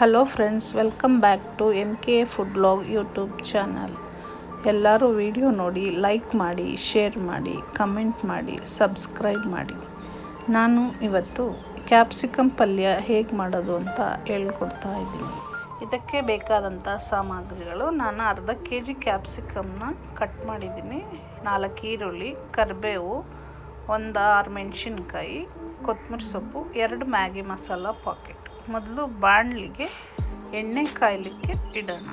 Hello friends welcome back to M K food blog YouTube channel ಎಲ್ಲರೂ video ನೋಡಿ like ಮಾಡಿ share ಮಾಡಿ comment ಮಾಡಿ ಸಬ್ಸ್ಕ್ರೈಬ್ ಮಾಡಿ. ನಾನು ಇವತ್ತು ಕ್ಯಾಪ್ಸಿಕಮ್ ಪಲ್ಯ ಹೇಗೆ ಮಾಡೋದು ಅಂತ ಹೇಳ್ಕೊಡ್ತಾ ಇದ್ದೀನಿ. ಇದಕ್ಕೆ ಬೇಕಾದಂಥ ಸಾಮಗ್ರಿಗಳು ನಾನು ಅರ್ಧ ಕೆ ಜಿ ಕ್ಯಾಪ್ಸಿಕಮ್ನ ಕಟ್ ಮಾಡಿದ್ದೀನಿ. ನಾಲ್ಕು ಈರುಳ್ಳಿ, ಕರಿಬೇವು, ಒಂದು ಆರು ಮೆಣಸಿನ್ಕಾಯಿ, ಕೊತ್ತಂಬರಿ ಸೊಪ್ಪು, ಎರಡು ಮ್ಯಾಗಿ ಮಸಾಲ ಪಾಕೆಟ್ ಮೊದಲು ಬಾಣಲಿಗೆ ಎಣ್ಣೆ ಕಾಯಲಿಕ್ಕೆ ಇಡೋಣ.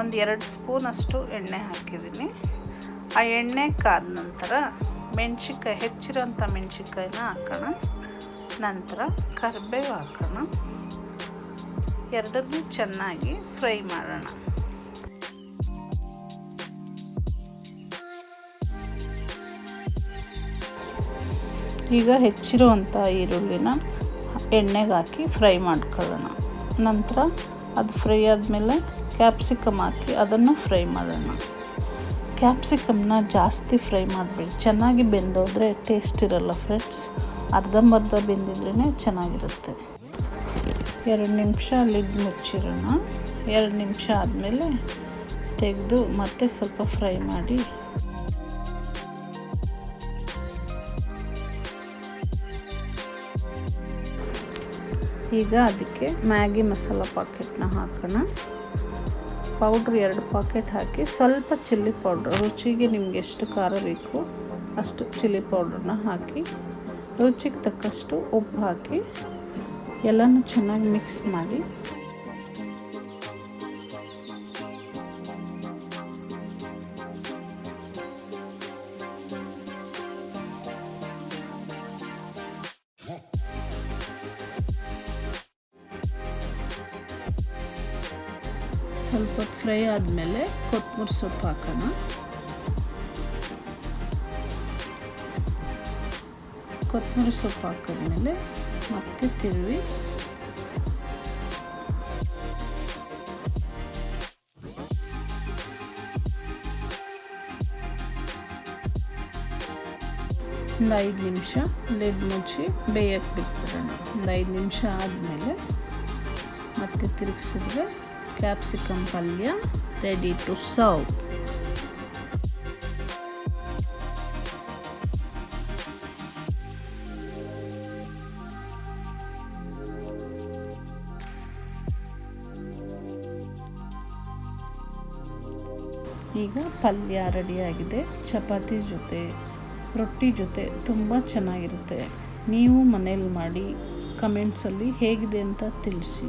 ಒಂದು ಎರಡು ಸ್ಪೂನಷ್ಟು ಎಣ್ಣೆ ಹಾಕಿದ್ದೀನಿ. ಆ ಎಣ್ಣೆ ಕಾದ ನಂತರ ಮೆಣಸಿನ್ಕಾಯಿ, ಹೆಚ್ಚಿರೋಂಥ ಮೆಣಸಿನ್ಕಾಯಿನ ಹಾಕೋಣ. ನಂತರ ಕರಿಬೇವು ಹಾಕೋಣ. ಎರಡನ್ನೂ ಚೆನ್ನಾಗಿ ಫ್ರೈ ಮಾಡೋಣ. ಈಗ ಹೆಚ್ಚಿರುವಂಥ ಈರುಳ್ಳಿನ ಎಣ್ಣೆಗೆ ಹಾಕಿ ಫ್ರೈ ಮಾಡ್ಕೊಳ್ಳೋಣ. ನಂತರ ಅದು ಫ್ರೈ ಆದಮೇಲೆ ಕ್ಯಾಪ್ಸಿಕಮ್ ಹಾಕಿ ಅದನ್ನು ಫ್ರೈ ಮಾಡೋಣ. ಕ್ಯಾಪ್ಸಿಕಮ್ನ ಜಾಸ್ತಿ ಫ್ರೈ ಮಾಡಬೇಡಿ. ಚೆನ್ನಾಗಿ ಬೆಂದೋದ್ರೆ ಟೇಸ್ಟ್ ಇರಲ್ಲ ಫ್ರೆಂಡ್ಸ್. ಅರ್ಧಂಬರ್ಧ ಬೆಂದಿದ್ರೇ ಚೆನ್ನಾಗಿರುತ್ತೆ. ಎರಡು ನಿಮಿಷ ಲಿಡ್ ಮುಚ್ಚಿರೋಣ. ಎರಡು ನಿಮಿಷ ಆದಮೇಲೆ ತೆಗೆದು ಮತ್ತೆ ಸ್ವಲ್ಪ ಫ್ರೈ ಮಾಡಿ ಈಗ ಅದಕ್ಕೆ ಮ್ಯಾಗಿ ಮಸಾಲ ಪಾಕೆಟ್ನ ಹಾಕೋಣ. ಪೌಡ್ರ್ ಎರಡು ಪಾಕೆಟ್ ಹಾಕಿ ಸ್ವಲ್ಪ ಚಿಲ್ಲಿ ಪೌಡ್ರ್, ರುಚಿಗೆ ನಿಮ್ಗೆ ಎಷ್ಟು ಖಾರ ಬೇಕು ಅಷ್ಟು ಚಿಲ್ಲಿ ಪೌಡ್ರನ್ನ ಹಾಕಿ, ರುಚಿಗೆ ತಕ್ಕಷ್ಟು ಉಪ್ಪು ಹಾಕಿ ಎಲ್ಲನೂ ಚೆನ್ನಾಗಿ ಮಿಕ್ಸ್ ಮಾಡಿ ಸ್ವಲ್ಪ ಹೊತ್ತು ಫ್ರೈ ಆದಮೇಲೆ ಕೊತ್ತಂಬರಿ ಸೊಪ್ಪು ಹಾಕೋಣ. ಕೊತ್ತಂಬರಿ ಸೊಪ್ಪು ಹಾಕಿದ್ಮೇಲೆ ಮತ್ತೆ ತಿರುವಿ. ಒಂದು ಐದು ನಿಮಿಷ ಲೆಡ್ ಮುಚ್ಚಿ ಬೇಯಕ್ಕೆ ಬಿಟ್ಬಿಡೋಣ. ಒಂದು ಐದು ನಿಮಿಷ ಆದಮೇಲೆ ಮತ್ತೆ ತಿರುಗಿಸಿದ್ರೆ ಕ್ಯಾಪ್ಸಿಕಮ್ ಪಲ್ಯ ರೆಡಿ ಟು ಸರ್ವ್ ಈಗ ಪಲ್ಯ ರೆಡಿಯಾಗಿದೆ ಚಪಾತಿ ಜೊತೆ, ರೊಟ್ಟಿ ಜೊತೆ ತುಂಬ ಚೆನ್ನಾಗಿರುತ್ತೆ. ನೀವು ಮನೇಲಿ ಮಾಡಿ ಕಮೆಂಟ್ಸಲ್ಲಿ ಹೇಗಿದೆ ಅಂತ ತಿಳಿಸಿ.